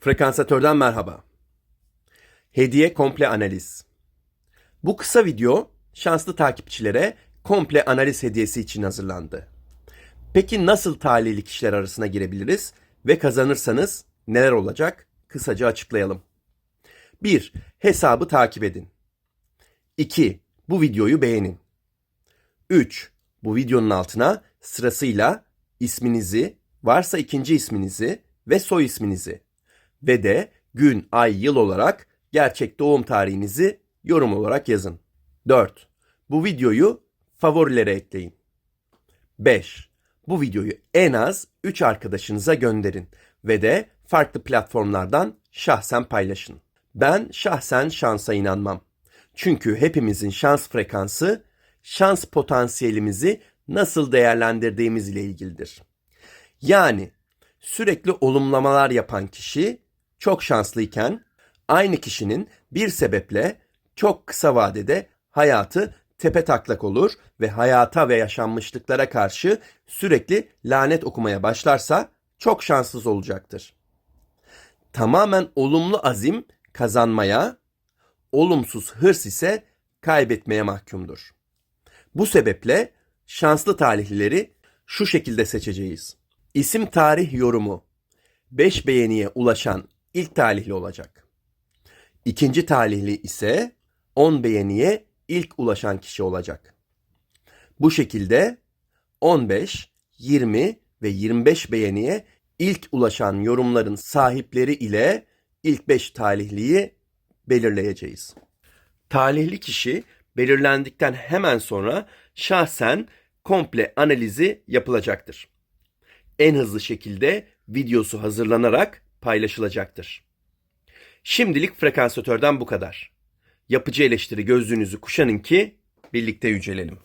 Frekansatörden merhaba. Hediye komple analiz. Bu kısa video şanslı takipçilere komple analiz hediyesi için hazırlandı. Peki nasıl talihli kişiler arasına girebiliriz ve kazanırsanız neler olacak? Kısaca açıklayalım. 1. Hesabı takip edin. 2. Bu videoyu beğenin. 3. Bu videonun altına sırasıyla isminizi, varsa ikinci isminizi ve soy isminizi ve de gün, ay, yıl olarak gerçek doğum tarihinizi yorum olarak yazın. 4. Bu videoyu favorilere ekleyin. 5. Bu videoyu en az 3 arkadaşınıza gönderin ve de farklı platformlardan şahsen paylaşın. Ben şahsen şansa inanmam. Çünkü hepimizin şans frekansı şans potansiyelimizi nasıl değerlendirdiğimiz ile ilgilidir. Yani sürekli olumlamalar yapan kişi çok şanslıyken aynı kişinin bir sebeple çok kısa vadede hayatı tepe taklak olur ve hayata ve yaşanmışlıklara karşı sürekli lanet okumaya başlarsa çok şanssız olacaktır. Tamamen olumlu azim kazanmaya, olumsuz hırs ise kaybetmeye mahkumdur. Bu sebeple şanslı talihlileri şu şekilde seçeceğiz. İsim tarih yorumu 5 beğeniye ulaşan ilk talihli olacak. İkinci talihli ise 10 beğeniye ilk ulaşan kişi olacak. Bu şekilde 15, 20 ve 25 beğeniye ilk ulaşan yorumların sahipleri ile ilk 5 talihliyi belirleyeceğiz. Talihli kişi belirlendikten hemen sonra şahsen komple analizi yapılacaktır. En hızlı şekilde videosu hazırlanarak paylaşılacaktır. Şimdilik frekansatörden bu kadar. Yapıcı eleştiri gözlüğünüzü kuşanın ki birlikte yücelelim.